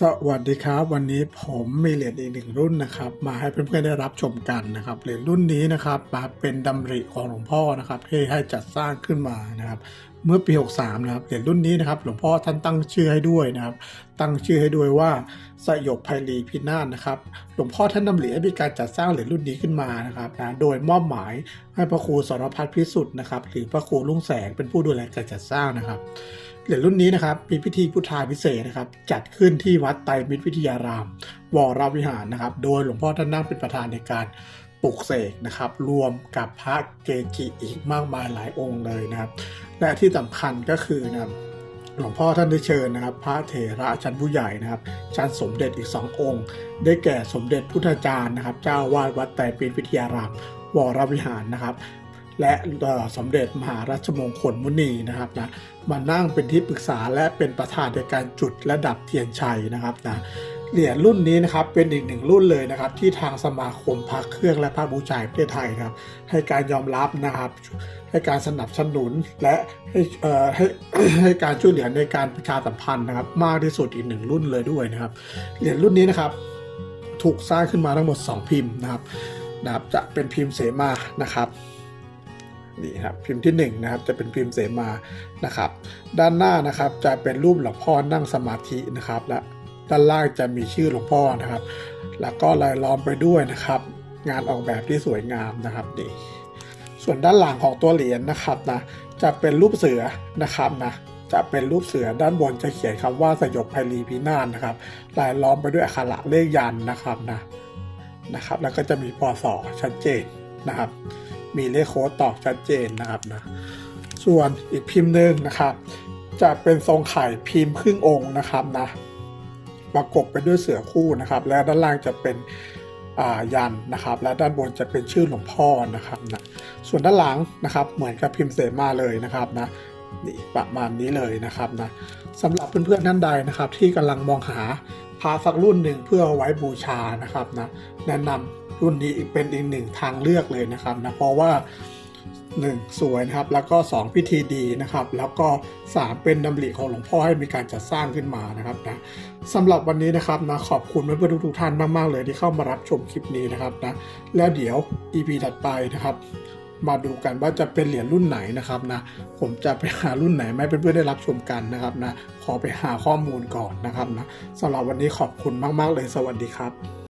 สวัสดีครับ วันนี้ผมมีเหรียญอีกหนึ่งรุ่นนะครับ มาให้เพื่อนๆได้รับชมกันนะครับเหรียญรุ่นนี้นะครับมาเป็นดำริของหลวงพ่อนะครับที่ให้จัดสร้างขึ้นมานะครับ เมื่อปี 63 นะครับเหรียญรุ่นนี้นะครับ หลวงพ่อท่านตั้งชื่อให้ด้วยนะครับ ตั้งชื่อให้ด้วยว่า สยบไพลีพินาศนะครับ หลวงพ่อท่านดำริให้มีการจัดสร้างเหรียญรุ่นนี้ขึ้นมานะครับนะโดยมอบหมายให้พระครูสรพัฒน์พิสุทธิ์นะครับหรือพระครูลุงแสงเป็นผู้ดูแลการจัดสร้างนะครับเหรียญรุ่นนี้นะครับมีพิธีพุทธาพิเศษนะครับ จัดขึ้นที่วัดไตรมิตรวิทยาราม วรวิหารนะครับ โดยหลวงพ่อท่านนั่งเป็นประธานในการปลุกเสกนะครับ รวมกับพระเกจิอีกมากมายหลายองค์เลยนะครับ และที่สำคัญก็คือนะครับ หลวงพ่อท่านได้เชิญนะครับ พระเถระชั้นผู้ใหญ่นะครับชั้นสมเด็จอีกสององค์ ได้แก่สมเด็จพุทธจารย์นะครับ เจ้าวาดวัดแต่ปีวิทยารามวรวิหารนะครับ และสมเด็จมหารัชมงคลมุนีนะครับนะมานั่งเป็นที่ปรึกษาและเป็นประธานในการจุดและดับเทียนชัยนะครับนะ เหรียญรุ่นนี้นะครับเป็นอีกหนึ่งรุ่นเลยนะครับ ที่ทางสมาคมพระเครื่องและพระบูชาประเทศไทยนะครับให้การยอมรับนะครับ ให้การสนับสนุนและให้เอ่อให้ให้การช่วยเหลือในการประชาสัมพันธ์นะครับ มากที่สุดอีกหนึ่งรุ่นเลยด้วยนะครับ เหรียญรุ่นนี้นะครับ ถูกสร้างขึ้นมาทั้งหมด 2 พิมพ์นะครับนะครับจะเป็นพิมพ์เสมานะครับนี่ครับพิมพ์ที่1นะครับจะเป็นพิมพ์เสมานะครับ ด้านหน้านะครับจะเป็นรูปหลวงพ่อนั่งสมาธินะครับ และ ด้านล่างจะมีชื่อหลวงพ่อนะครับ แล้วก็ลายล้อมไปด้วยนะครับ งานออกแบบที่สวยงามนะครับนี่ส่วนด้านหลังของตัวเหรียญนะครับนะจะเป็นรูปเสือนะครับนะจะเป็นรูปเสือด้านบนจะเขียนคำว่าสยบไพลีพินาศนะครับลายล้อมไปด้วยอักขระเลขยันนะครับนะนะครับ แล้วก็จะมีพศชัดเจนนะครับ มีเลขโค้ดตอกชัดเจนนะครับนะส่วนอีกพิมพ์หนึ่งนะครับ จะเป็นทรงไข่พิมพ์ครึ่งองค์นะครับนะ ประกบไปด้วยเสือคู่นะครับ และด้านล่างจะเป็นยันนะครับ และด้านบนจะเป็นชื่อหลวงพ่อนะครับนะส่วนด้านหลังนะครับเหมือนกับพิมพ์เสมาเลยนะครับนะนี่ประมาณนี้เลยนะครับนะสำหรับเพื่อนๆท่านใดนะครับ ที่กำลังมองหาพระสักรุ่นหนึ่งเพื่อไว้บูชานะครับนะแนะนำรุ่นนี้เป็นอีกหนึ่งทางเลือกเลยนะครับนะเพราะว่า 1 สวยนะครับ แล้วก็ 2 พิธีดีนะครับ แล้วก็ 3 เป็นดำริของหลวงพ่อให้มีการจัดสร้างขึ้นมานะครับนะสำหรับวันนี้นะครับนะขอบคุณเพื่อนๆทุกท่านมากๆเลยที่เข้ามารับชมคลิปนี้นะครับนะแล้วเดี๋ยว EP ถัดไปนะครับมาดูกันว่าจะเป็นเหรียญรุ่นไหนนะครับนะ ผมจะไปหารุ่นไหนไม่เพื่อนๆได้รับชมกันนะครับนะ ขอไปหาข้อมูลก่อนนะครับนะสำหรับวันนี้ขอบคุณมากๆเลยสวัสดีครับ